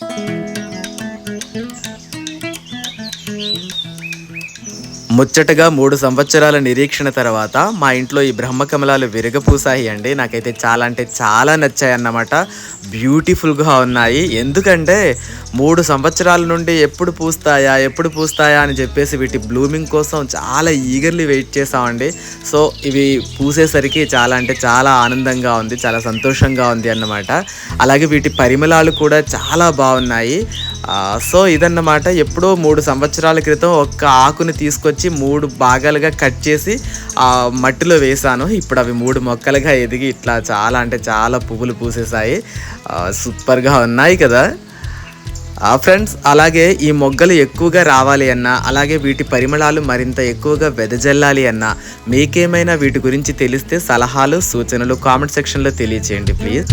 Thank you. ముచ్చటగా మూడు సంవత్సరాల నిరీక్షణ తర్వాత మా ఇంట్లో ఈ బ్రహ్మకమలాలు విరగపూసాయి అండి. నాకైతే చాలా అంటే చాలా నచ్చాయి అన్నమాట బ్యూటిఫుల్గా ఉన్నాయి. ఎందుకంటే మూడు సంవత్సరాల నుండి ఎప్పుడు పూస్తాయా ఎప్పుడు పూస్తాయా అని చెప్పేసి వీటి బ్లూమింగ్ కోసం చాలా ఈగర్లీ వెయిట్ చేసామండి సో ఇవి పూసేసరికి చాలా అంటే చాలా ఆనందంగా ఉంది చాలా సంతోషంగా ఉంది అన్నమాట. అలాగే వీటి పరిమళాలు కూడా చాలా బాగున్నాయి. సో ఇదన్నమాట. ఎప్పుడో మూడు సంవత్సరాల క్రితం ఒక్క ఆకుని తీసుకొచ్చి మూడు భాగాలుగా కట్ చేసి ఆ మట్టిలో వేసాను ఇప్పుడు అవి మూడు మొక్కలుగా ఎదిగి ఇట్లా చాలా అంటే చాలా పువ్వులు పూసేసాయి సూపర్గా ఉన్నాయి కదా. ఫ్రెండ్స్ అలాగే ఈ మొగ్గలు ఎక్కువగా రావాలి అన్నా అలాగే వీటి పరిమళాలు మరింత ఎక్కువగా వెదజల్లాలి అన్నా మీకేమైనా వీటి గురించి తెలిస్తే సలహాలు సూచనలు కామెంట్ సెక్షన్లో తెలియచేయండి ప్లీజ్.